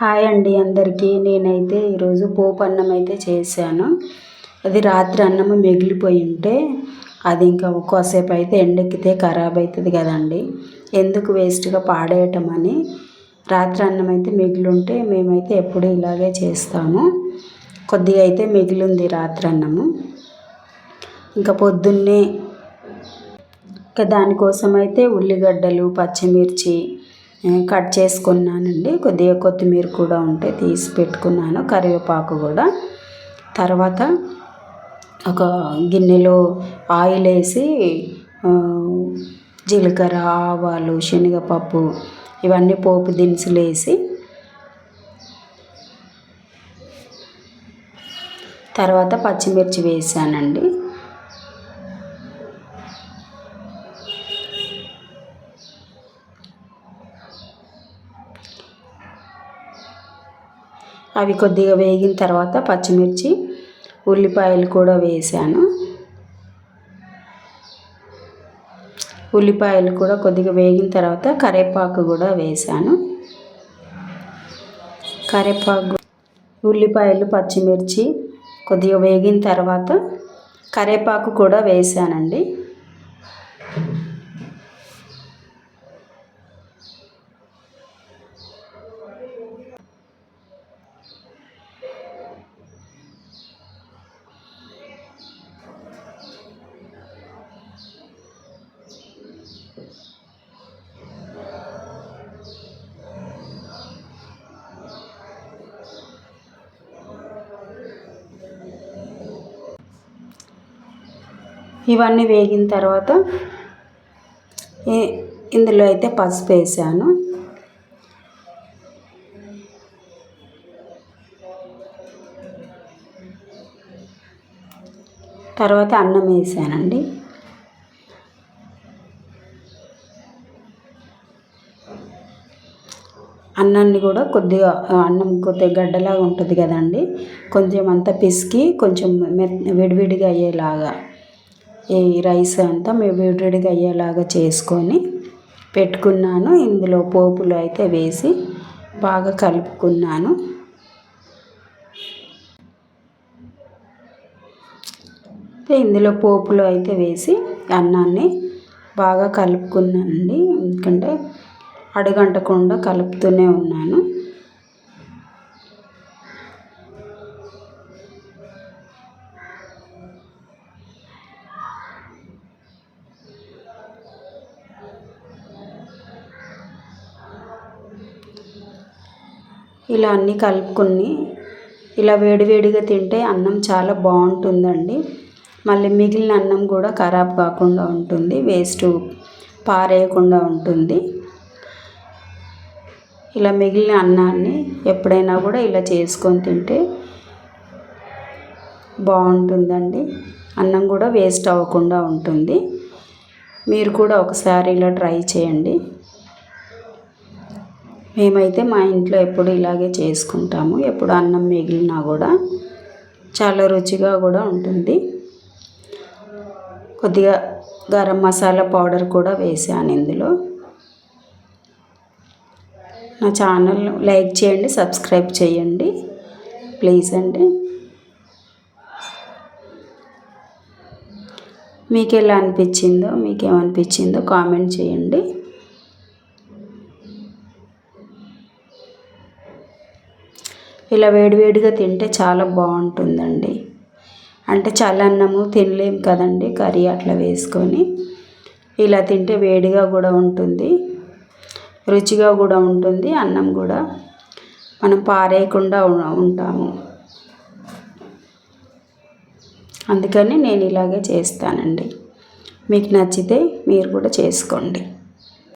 Hi అండి అందరికీ. నేనైతే ఈరోజు పోపు అన్నం అయితే చేశాను. అది రాత్రి అన్నం మిగిలిపోయి ఉంటే అది ఇంకా ఒక్కోసేపు అయితే ఎండెక్కితే ఖరాబ్ అవుతుంది కదండి. ఎందుకు వేస్ట్గా పాడేయటం అని రాత్రి అన్నం అయితే మిగిలి ఉంటే మేమైతే ఎప్పుడూ ఇలాగే చేస్తాము. కొద్దిగా అయితే మిగిలింది రాత్రి అన్నము. ఇంకా పొద్దున్నే ఇంకా దానికోసం అయితే ఉల్లిగడ్డలు పచ్చిమిర్చి కట్ చేసుకున్నానండి. కొద్దిగా కొత్తిమీర కూడా ఉంటే తీసి పెట్టుకున్నాను కరివేపాకు కూడా. తర్వాత ఒక గిన్నెలో ఆయిల్ వేసి జీలకర్ర ఆవాలు శనగపప్పు ఇవన్నీ పోపు దినుసులు వేసి తర్వాత పచ్చిమిర్చి వేసానండి. అవి కొద్దిగా వేగిన తర్వాత పచ్చిమిర్చి ఉల్లిపాయలు కూడా వేసాను. ఉల్లిపాయలు కూడా కొద్దిగా వేగిన తర్వాత కరేపాకు కూడా వేసాను. కరివేపాకు ఉల్లిపాయలు పచ్చిమిర్చి కొద్దిగా వేగిన తర్వాత కరేపాకు కూడా వేసానండి. ఇవన్నీ వేగిన తర్వాత ఇందులో అయితే పసుపు వేసాను. తర్వాత అన్నం వేసానండి. అన్నాన్ని కూడా కొద్దిగా అన్నం కొద్దిగా గడ్డలాగా ఉంటుంది కదండి. కొంచెం అంతా పిసికి కొంచెం విడివిడిగా అయ్యేలాగా ఈ రైస్ అంతా మేము అయ్యేలాగా చేసుకొని పెట్టుకున్నాను. ఇందులో పోపులు అయితే వేసి బాగా కలుపుకున్నాను. ఇందులో పోపులు అయితే వేసి అన్నాన్ని బాగా కలుపుకున్నానండి. ఎందుకంటే అడగంటకుండా కలుపుతూనే ఉన్నాను. ఇలా అన్నీ కలుపుకుని ఇలా వేడివేడిగా తింటే అన్నం చాలా బాగుంటుందండి. మళ్ళీ మిగిలిన అన్నం కూడా ఖరాబ్ కాకుండా ఉంటుంది వేస్ట్ పారేయకుండా ఉంటుంది. ఇలా మిగిలిన అన్నాన్ని ఎప్పుడైనా కూడా ఇలా చేసుకొని తింటే బాగుంటుందండి. అన్నం కూడా వేస్ట్ అవ్వకుండా ఉంటుంది. మీరు కూడా ఒకసారి ఇలా ట్రై చేయండి. మేమైతే మా ఇంట్లో ఎప్పుడు ఇలాగే చేసుకుంటాము. ఎప్పుడు అన్నం మిగిలినా కూడా చాలా రుచిగా కూడా ఉంటుంది. కొద్దిగా గరం మసాలా పౌడర్ కూడా వేసాను ఇందులో. నా ఛానల్ లైక్ చేయండి సబ్స్క్రైబ్ చేయండి ప్లీజ్ అండి. మీకు ఎలా అనిపించిందో మీకేమనిపించిందో కామెంట్ చేయండి. ఇలా వేడివేడిగా తింటే చాలా బాగుంటుందండి. అంటే చల్లన్నము తినలేం కదండి కర్రీ అట్లా వేసుకొని. ఇలా తింటే వేడిగా కూడా ఉంటుంది రుచిగా కూడా ఉంటుంది అన్నం కూడా మనం పారేయకుండా ఉంటాము. అందుకని నేను ఇలాగే చేస్తానండి. మీకు నచ్చితే మీరు కూడా చేసుకోండి.